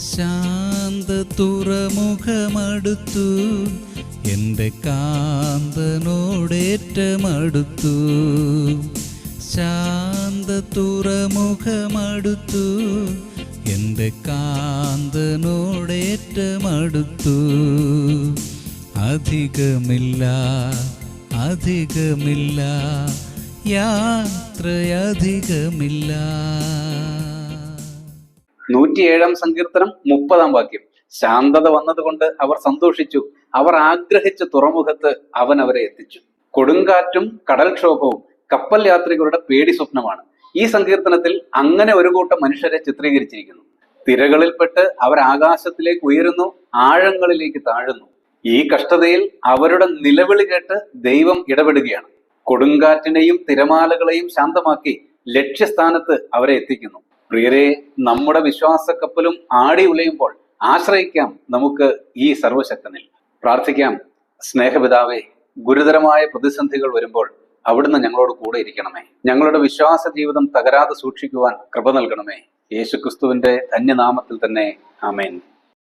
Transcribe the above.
ശാന്ത തുറമുഖമടുത്തു എന്റെ കാന്തനോടേറ്റമടുത്തു. ശാന്ത തുറമുഖമടുത്തു എന്റെ കാന്തനോടേറ്റമടുത്തു. അധികമില്ല അധികമില്ല. യാത്രയധികമില്ല. നൂറ്റിയേഴാം സങ്കീർത്തനം മുപ്പതാം വാക്യം. ശാന്തത വന്നതുകൊണ്ട് അവർ സന്തോഷിച്ചു. അവർ ആഗ്രഹിച്ച തുറമുഖത്ത് അവൻ അവരെ എത്തിച്ചു. കൊടുങ്കാറ്റും കടൽക്ഷോഭവും കപ്പൽ യാത്രികരുടെ പേടി സ്വപ്നമാണ്. ഈ സങ്കീർത്തനത്തിൽ അങ്ങനെ ഒരു കൂട്ടം മനുഷ്യരെ ചിത്രീകരിച്ചിരിക്കുന്നു. തിരകളിൽപ്പെട്ട് അവർ ആകാശത്തിലേക്ക് ഉയരുന്നു ആഴങ്ങളിലേക്ക് താഴുന്നു. ഈ കഷ്ടതയിൽ അവരുടെ നിലവിളി കേട്ട് ദൈവം ഇടപെടുകയാണ്. കൊടുങ്കാറ്റിനെയും തിരമാലകളെയും ശാന്തമാക്കി ലക്ഷ്യസ്ഥാനത്ത് അവരെ എത്തിക്കുന്നു. പ്രിയരെ നമ്മുടെ വിശ്വാസ കപ്പലും ആടി ഉലയുമ്പോൾ ആശ്രയിക്കാം നമുക്ക് ഈ സർവശക്തനിൽ. പ്രാർത്ഥിക്കാം. സ്നേഹപിതാവേ ഗുരുതരമായ പ്രതിസന്ധികൾ വരുമ്പോൾ അവിടുന്ന് ഞങ്ങളോട് കൂടെ ഇരിക്കണമേ. ഞങ്ങളുടെ വിശ്വാസ ജീവിതം തകരാതെ സൂക്ഷിക്കുവാൻ കൃപ നൽകണമേ. യേശുക്രിസ്തുവിന്റെ ധന്യനാമത്തിൽ തന്നെ. ആമേൻ.